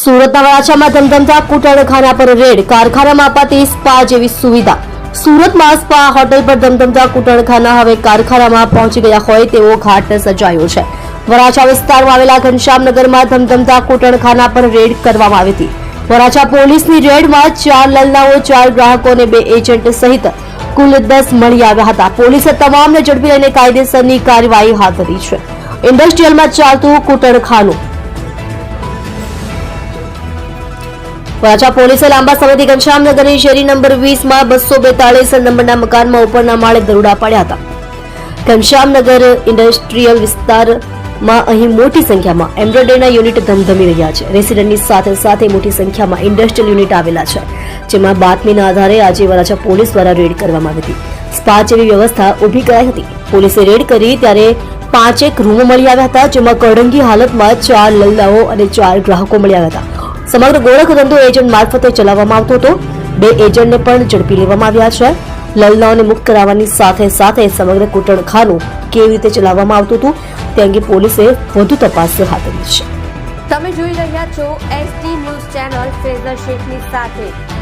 સુરતના વરાછામાં ધમધમતા કૂટણખાના પર રેડ, કારખાનામાં અપાતી સ્પા જેવી સુવિધા. સુરતમાં સ્પા હોટેલ પર ધમધમતા કૂટણખાના હવે કારખાનામાં પહોંચી ગયા હોય તેવો ઘાટ સજાયો છે. વરાછા વિસ્તારમાં આવેલા ઘનશ્યામનગરમાં ધમધમતા કૂટણખાના પર રેડ કરવામાં આવી હતી. વરાછા પોલીસની રેડમાં ચાર લલનાઓ ચાર ગ્રાહકો અને બે એજન્ટ સહિત કુલ દસ મળી આવ્યા હતા. પોલીસે તમામને ઝડપી લઈને કાયદેસરની કાર્યવાહી હાથ ધરી છે. ઇન્ડસ્ટ્રીયલમાં ચાલતું કૂટણખાનું વરાછા પોલીસે લાંબા સમયથી ઘનશ્યામનગરની શેરી નંબર વીસમાં બસો બેતાળીસ નંબરના મકાનમાં ઉપરના માળે દરોડા પાડ્યા હતા. ઘનશ્યામનગર ઇન્ડસ્ટ્રીયલ વિસ્તારમાં અહીં મોટી સંખ્યામાં એમ્બ્રોઇડરીના યુનિટ ધમધમી રહ્યા છે. રેસિડન્ટની સાથે સાથે મોટી સંખ્યામાં ઇન્ડસ્ટ્રીયલ યુનિટ આવેલા છે, જેમાં બાતમીના આધારે આજે વરાછા પોલીસ દ્વારા રેડ કરવામાં આવી હતી. સ્પા જેવી વ્યવસ્થા ઊભી કરાઈ હતી. પોલીસે રેડ કરી ત્યારે પાંચેક રૂમો મળી આવ્યા હતા, જેમાં કડંગી હાલતમાં ચાર લલ્લાઓ અને ચાર ગ્રાહકો મળી આવ્યા હતા. સમગ્ર ગોળખ ધંધો એજન્ટ મારફતે ચલાવવામાં આવતો હતો. બે એજન્ટને પણ ઝડપી લેવામાં આવ્યા છે. લલનાઓને મુક્ત કરાવવાની સાથે સાથે સમગ્ર કૂટણખાનું કેવી રીતે ચલાવવામાં આવતું હતું તે અંગે પોલીસે વધુ તપાસ હાથ ધરી છે. તમે જોઈ રહ્યા છો એસટી ન્યૂઝ ચેનલ ફેઝર શેખની સાથે.